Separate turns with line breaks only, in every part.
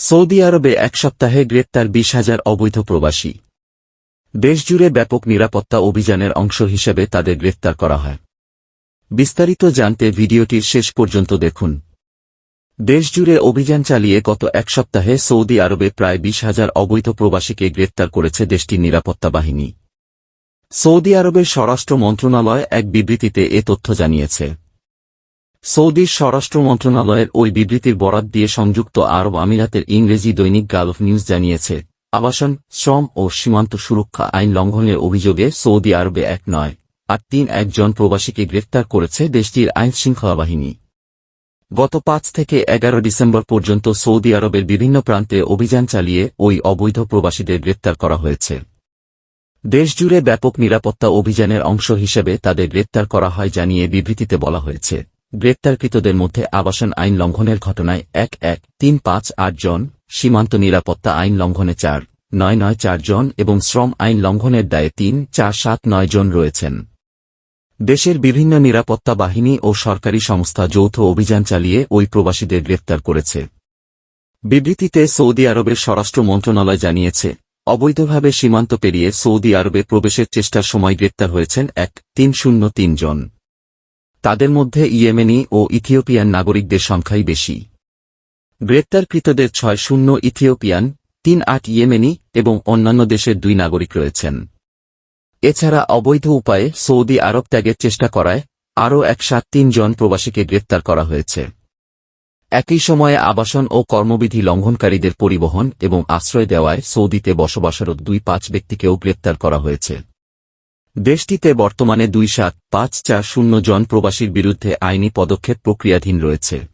Saudi আরবে এক সপ্তাহে গ্রেপ্তার বিশ হাজার অবৈধ প্রবাসী। দেশজুড়ে ব্যাপক নিরাপত্তা অভিযানের অংশ হিসেবে তাদের গ্রেফতার করা হয়। বিস্তারিত জানতে ভিডিওটির শেষ পর্যন্ত দেখুন। দেশজুড়ে অভিযান চালিয়ে গত এক সপ্তাহে সৌদি আরবে প্রায় বিশ হাজার অবৈধ প্রবাসীকে গ্রেপ্তার করেছে দেশটির নিরাপত্তা বাহিনী। সৌদি আরবের স্বরাষ্ট্র মন্ত্রণালয় এক বিবৃতিতে এ তথ্য জানিয়েছে। সৌদির স্বরাষ্ট্র মন্ত্রণালয়ের ওই বিবৃতির বরাত দিয়ে সংযুক্ত আরব আমিরাতের ইংরেজি দৈনিক গালফ নিউজ জানিয়েছে, আবাসন, শ্রম ও সীমান্ত সুরক্ষা আইন লঙ্ঘনের অভিযোগে সৌদি আরবে এক নয়, আর তিন একজন প্রবাসীকে গ্রেফতার করেছে দেশটির আইন শৃঙ্খলা বাহিনী। গত পাঁচ থেকে এগারো ডিসেম্বর পর্যন্ত সৌদি আরবের বিভিন্ন প্রান্তে অভিযান চালিয়ে ওই অবৈধ প্রবাসীদের গ্রেপ্তার করা হয়েছে। দেশজুড়ে ব্যাপক নিরাপত্তা অভিযানের অংশ হিসেবে তাদের গ্রেপ্তার করা হয় জানিয়ে বিবৃতিতে বলা হয়েছে। গ্রেপ্তারকৃতদের মধ্যে আবাসন আইন লঙ্ঘনের ঘটনায় এক এক, তিন, পাঁচ, আট জন, সীমান্ত নিরাপত্তা আইন লঙ্ঘনে চার, নয় নয়, চার জন এবং শ্রম আইন লঙ্ঘনের দায়ে তিন, চার, সাত, নয় জন রয়েছেন। দেশের বিভিন্ন নিরাপত্তা বাহিনী ও সরকারি সংস্থা যৌথ অভিযান চালিয়ে ওই প্রবাসীদের গ্রেপ্তার করেছে। বিবৃতিতে সৌদি আরবের স্বরাষ্ট্র মন্ত্রণালয় জানিয়েছে, অবৈধভাবে সীমান্ত পেরিয়ে সৌদি আরবে প্রবেশের চেষ্টার সময় গ্রেপ্তার হয়েছেন এক, তিন, শূন্য, তিন জন। তাদের মধ্যে ইয়েমেনি ও ইথিওপিয়ান নাগরিকদের সংখ্যাই বেশি। গ্রেপ্তারকৃতদের ছয় শূন্য ইথিওপিয়ান, তিন আট ইয়েমেনি এবং অন্যান্য দেশের দুই নাগরিক রয়েছেন। এছাড়া অবৈধ উপায়ে সৌদি আরব ত্যাগের চেষ্টা করায় আরও এক সাত জন প্রবাসীকে গ্রেপ্তার করা হয়েছে। একই সময়ে আবাসন ও কর্মবিধি লঙ্ঘনকারীদের পরিবহন এবং আশ্রয় দেওয়ায় সৌদিতে বসবাসরত দুই পাঁচ ব্যক্তিকেও গ্রেপ্তার করা হয়েছে। দেশটিতে বর্তমানে দুই সাত পাঁচ চার শূন্য জন প্রবাসীর বিরুদ্ধে আইনি পদক্ষেপ প্রক্রিয়াধীন রয়েছে।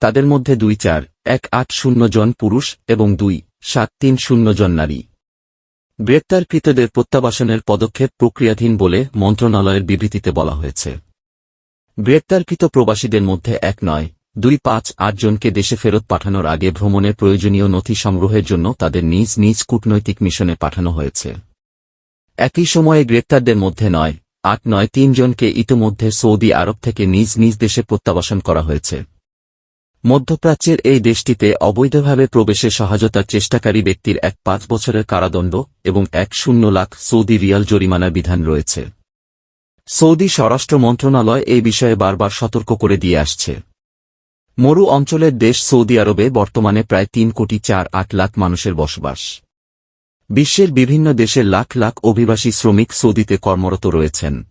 তাদের মধ্যে দুই চার, এক আট শূন্য জন পুরুষ এবং দুই সাত তিন শূন্য জন নারী। গ্রেপ্তারকৃতদের প্রত্যাবাসনের পদক্ষেপ প্রক্রিয়াধীন বলে মন্ত্রণালয়ের বিবৃতিতে বলা হয়েছে। গ্রেপ্তারকৃত প্রবাসীদের মধ্যে এক নয়, দুই পাঁচ আট জনকে দেশে ফেরত পাঠানোর আগে ভ্রমণের প্রয়োজনীয় নথি সংগ্রহের জন্য তাদের নিজ নিজ কূটনৈতিক মিশনে পাঠানো হয়েছে। একই সময়ে গ্রেপ্তারদের মধ্যে নয়, আট নয় তিনজনকে ইতোমধ্যে সৌদি আরব থেকে নিজ নিজ দেশে প্রত্যাবাসন করা হয়েছে। মধ্যপ্রাচ্যের এই দেশটিতে অবৈধভাবে প্রবেশে সহায়তার চেষ্টাকারী ব্যক্তির এক পাঁচ বছরের কারাদণ্ড এবং এক শূন্য লাখ সৌদি রিয়াল জরিমানার বিধান রয়েছে। সৌদি স্বরাষ্ট্র মন্ত্রণালয় এই বিষয়ে বারবার সতর্ক করে দিয়ে আসছে। মরু অঞ্চলের দেশ সৌদি আরবে বর্তমানে প্রায় তিন কোটি চার আট লাখ মানুষের বসবাস। বিশ্বের বিভিন্ন দেশের লাখ লাখ অভিবাসী শ্রমিক সৌদিতে কর্মরত রয়েছেন।